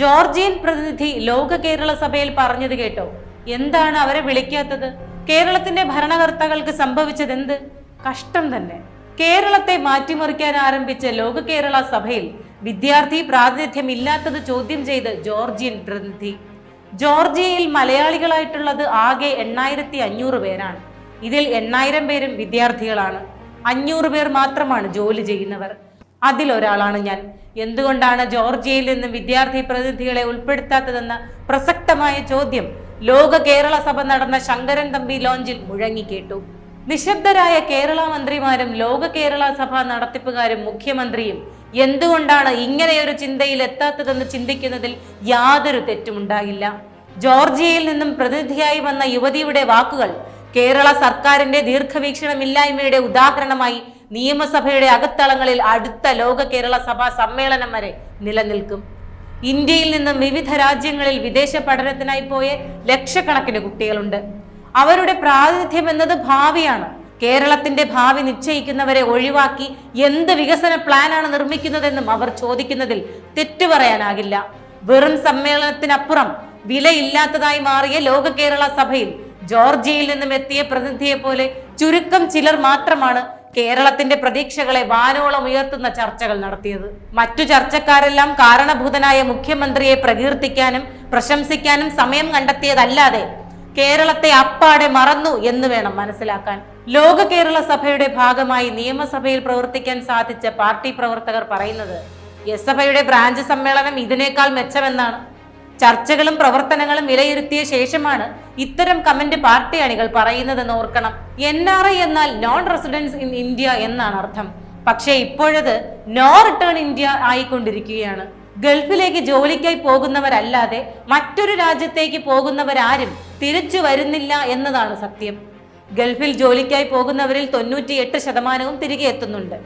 Georgian പ്രതിനിധി ലോക കേരള സഭയിൽ പറഞ്ഞത് കേട്ടോ. എന്താണ് അവരെ വിളിക്കാത്തത്? കേരളത്തിന്റെ ഭരണകർത്താക്കൾക്ക് സംഭവിച്ചത് എന്ത് കഷ്ടം തന്നെ. കേരളത്തെ മാറ്റിമറിക്കാൻ ആരംഭിച്ച ലോക കേരള സഭയിൽ വിദ്യാർത്ഥി പ്രാതിനിധ്യം ഇല്ലാത്തത് ചോദ്യം ചെയ്ത് ജോർജിയൻ പ്രതിനിധി. ജോർജിയയിൽ മലയാളികളായിട്ടുള്ളത് ആകെ എണ്ണായിരത്തി അഞ്ഞൂറ് പേരാണ്. ഇതിൽ എണ്ണായിരം പേരും വിദ്യാർത്ഥികളാണ്. അഞ്ഞൂറ് പേർ മാത്രമാണ് ജോലി ചെയ്യുന്നവർ. അതിലൊരാളാണ് ഞാൻ. എന്തുകൊണ്ടാണ് ജോർജിയയിൽ നിന്ന് വിദ്യാർത്ഥി പ്രതിനിധികളെ ഉൾപ്പെടുത്താത്തതെന്ന പ്രസക്തമായ ചോദ്യം ലോക കേരള സഭ നടന്ന ശങ്കരൻ തമ്പി ലോഞ്ചിൽ മുഴങ്ങിക്കേട്ടു നിശബ്ദരായ കേരള മന്ത്രിമാരും ലോക കേരള സഭ നടത്തിപ്പുകാരും മുഖ്യമന്ത്രിയും എന്തുകൊണ്ടാണ് ഇങ്ങനെയൊരു ചിന്തയിൽ എത്താത്തതെന്ന് ചിന്തിക്കുന്നതിൽ യാതൊരു തെറ്റുമുണ്ടാകില്ല ജോർജിയയിൽ നിന്നും പ്രതിനിധിയായി വന്ന യുവതിയുടെ വാക്കുകൾ കേരള സർക്കാരിന്റെ ദീർഘവീക്ഷണമില്ലായ്മയുടെ ഉദാഹരണമായി നിയമസഭയുടെ അകത്തളങ്ങളിൽ അടുത്ത ലോക കേരള സഭാ സമ്മേളനം വരെ നിലനിൽക്കും. ഇന്ത്യയിൽ നിന്നും വിവിധ രാജ്യങ്ങളിൽ വിദേശ പഠനത്തിനായി പോയ ലക്ഷക്കണക്കിന് കുട്ടികളുണ്ട്. അവരുടെ പ്രാതിനിധ്യം എന്നത് ഭാവിയാണ്. കേരളത്തിന്റെ ഭാവി നിശ്ചയിക്കുന്നവരെ ഒഴിവാക്കി എന്ത് വികസന പ്ലാനാണ് നിർമ്മിക്കുന്നതെന്നും അവർ ചോദിക്കുന്നതിൽ തെറ്റു പറയാനാകില്ല. വെറും സമ്മേളനത്തിനപ്പുറം വിലയില്ലാത്തതായി മാറിയ ലോക കേരള സഭയിൽ ജോർജിയയിൽ നിന്നും എത്തിയ പ്രതിനിധിയെ പോലെ ചുരുക്കം ചിലർ മാത്രമാണ് കേരളത്തിന്റെ പ്രതീക്ഷകളെ വാനോളം ഉയർത്തുന്ന ചർച്ചകൾ നടത്തിയത്. മറ്റു ചർച്ചക്കാരെല്ലാം കാരണഭൂതനായ മുഖ്യമന്ത്രിയെ പ്രകീർത്തിക്കാനും പ്രശംസിക്കാനും സമയം കണ്ടെത്തിയതല്ലാതെ കേരളത്തെ അപ്പാടെ മറന്നു എന്ന് വേണം മനസ്സിലാക്കാൻ. ലോക കേരള സഭയുടെ ഭാഗമായി നിയമസഭയിൽ പ്രവർത്തിക്കാൻ സാധിച്ച പാർട്ടി പ്രവർത്തകർ പറയുന്നത് എസ് സഭയുടെ ബ്രാഞ്ച് സമ്മേളനം ഇതിനേക്കാൾ മെച്ചമെന്നാണ്. ചർച്ചകളും പ്രവർത്തനങ്ങളും വിലയിരുത്തിയ ശേഷമാണ് ഇത്തരം കമന്റ് പാർട്ടി അണികൾ പറയുന്നതെന്ന് ഓർക്കണം. എൻ ആർ ഐ എന്നാൽ നോൺ റെസിഡൻസ് ഇൻ ഇന്ത്യ എന്നാണ് അർത്ഥം. പക്ഷേ ഇപ്പോഴത് നോ റിട്ടേൺ ഇന്ത്യ ആയിക്കൊണ്ടിരിക്കുകയാണ്. ഗൾഫിലേക്ക് ജോലിക്കായി പോകുന്നവരല്ലാതെ മറ്റൊരു രാജ്യത്തേക്ക് പോകുന്നവരാരും തിരിച്ചു വരുന്നില്ല എന്നതാണ് സത്യം. ഗൾഫിൽ ജോലിക്കായി പോകുന്നവരിൽ തൊണ്ണൂറ്റിയെട്ട് ശതമാനവും തിരികെ എത്തുന്നുണ്ട്.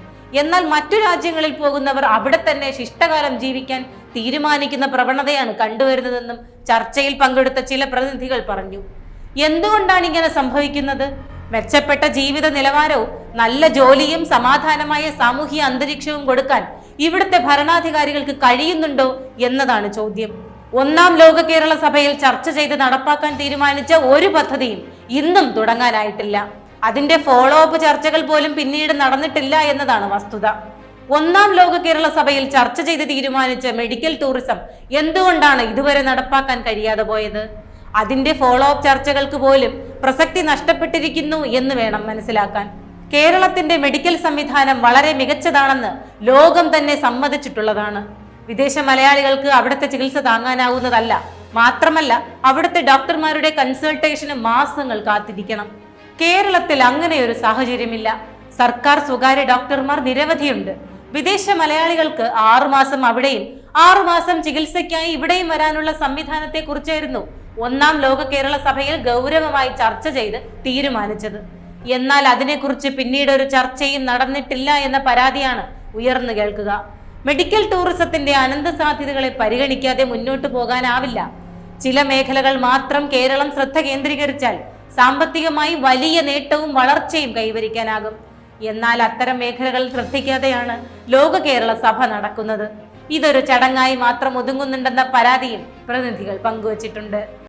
എന്നാൽ മറ്റു രാജ്യങ്ങളിൽ പോകുന്നവർ അവിടെ തന്നെ ശിഷ്ടകാലം ജീവിക്കാൻ തീരുമാനിക്കുന്ന പ്രവണതയാണ് കണ്ടുവരുന്നതെന്നും ചർച്ചയിൽ പങ്കെടുത്ത ചില പ്രതിനിധികൾ പറഞ്ഞു. എന്തുകൊണ്ടാണ് ഇങ്ങനെ സംഭവിക്കുന്നത്? മെച്ചപ്പെട്ട ജീവിത നിലവാരവും നല്ല ജോലിയും സമാധാനമായ സാമൂഹിക അന്തരീക്ഷവും കൊടുക്കാൻ ഇവിടുത്തെ ഭരണാധികാരികൾക്ക് കഴിയുന്നുണ്ടോ എന്നതാണ് ചോദ്യം. ഒന്നാം ലോക കേരള സഭയിൽ ചർച്ച ചെയ്ത് നടപ്പാക്കാൻ തീരുമാനിച്ച ഒരു പദ്ധതിയും ഇന്നും തുടങ്ങാനായിട്ടില്ല. അതിന്റെ ഫോളോ അപ്പ് ചർച്ചകൾ പോലും പിന്നീട് നടന്നിട്ടില്ല എന്നതാണ് വസ്തുത. ഒന്നാം ലോക കേരള സഭയിൽ ചർച്ച ചെയ്ത് തീരുമാനിച്ച മെഡിക്കൽ ടൂറിസം എന്തുകൊണ്ടാണ് ഇതുവരെ നടപ്പാക്കാൻ കഴിയാതെ പോയത്? അതിന്റെ ഫോളോ അപ്പ് ചർച്ചകൾക്ക് പോലും പ്രസക്തി നഷ്ടപ്പെട്ടിരിക്കുന്നു എന്ന് വേണം മനസ്സിലാക്കാൻ. കേരളത്തിന്റെ മെഡിക്കൽ സംവിധാനം വളരെ മികച്ചതാണെന്ന് ലോകം തന്നെ സമ്മതിച്ചിട്ടുള്ളതാണ്. വിദേശ മലയാളികൾക്ക് അവിടുത്തെ ചികിത്സ താങ്ങാനാവുന്നതല്ല. മാത്രമല്ല അവിടുത്തെ ഡോക്ടർമാരുടെ കൺസൾട്ടേഷന് മാസങ്ങൾ കാത്തിരിക്കണം. കേരളത്തിൽ അങ്ങനെ ഒരു സാഹചര്യമില്ല. സർക്കാർ സ്വകാര്യ ഡോക്ടർമാർ നിരവധിയുണ്ട്. വിദേശ മലയാളികൾക്ക് ആറുമാസം അവിടെയും ആറുമാസം ചികിത്സയ്ക്കായി ഇവിടെയും വരാനുള്ള സംവിധാനത്തെ കുറിച്ചായിരുന്നു ഒന്നാം ലോക കേരള സഭയിൽ ഗൗരവമായി ചർച്ച ചെയ്ത് തീരുമാനിച്ചത്. എന്നാൽ അതിനെക്കുറിച്ച് പിന്നീട് ഒരു ചർച്ചയും നടന്നിട്ടില്ല എന്ന പരാതിയാണ് ഉയർന്നു കേൾക്കുക. മെഡിക്കൽ ടൂറിസത്തിന്റെ അനന്ത സാധ്യതകളെ പരിഗണിക്കാതെ മുന്നോട്ട് പോകാനാവില്ല. ചില മേഖലകൾ മാത്രം കേരളം ശ്രദ്ധ കേന്ദ്രീകരിച്ചാൽ സാമ്പത്തികമായി വലിയ നേട്ടവും വളർച്ചയും കൈവരിക്കാനാകും. എന്നാൽ അത്തരം മേഖലകൾ ശ്രദ്ധിക്കാതെയാണ് ലോക കേരള സഭ നടക്കുന്നത്. ഇതൊരു ചടങ്ങായി മാത്രം ഒതുങ്ങുന്നുണ്ടെന്ന പരാതിയും പ്രതിനിധികൾ പങ്കുവച്ചിട്ടുണ്ട്.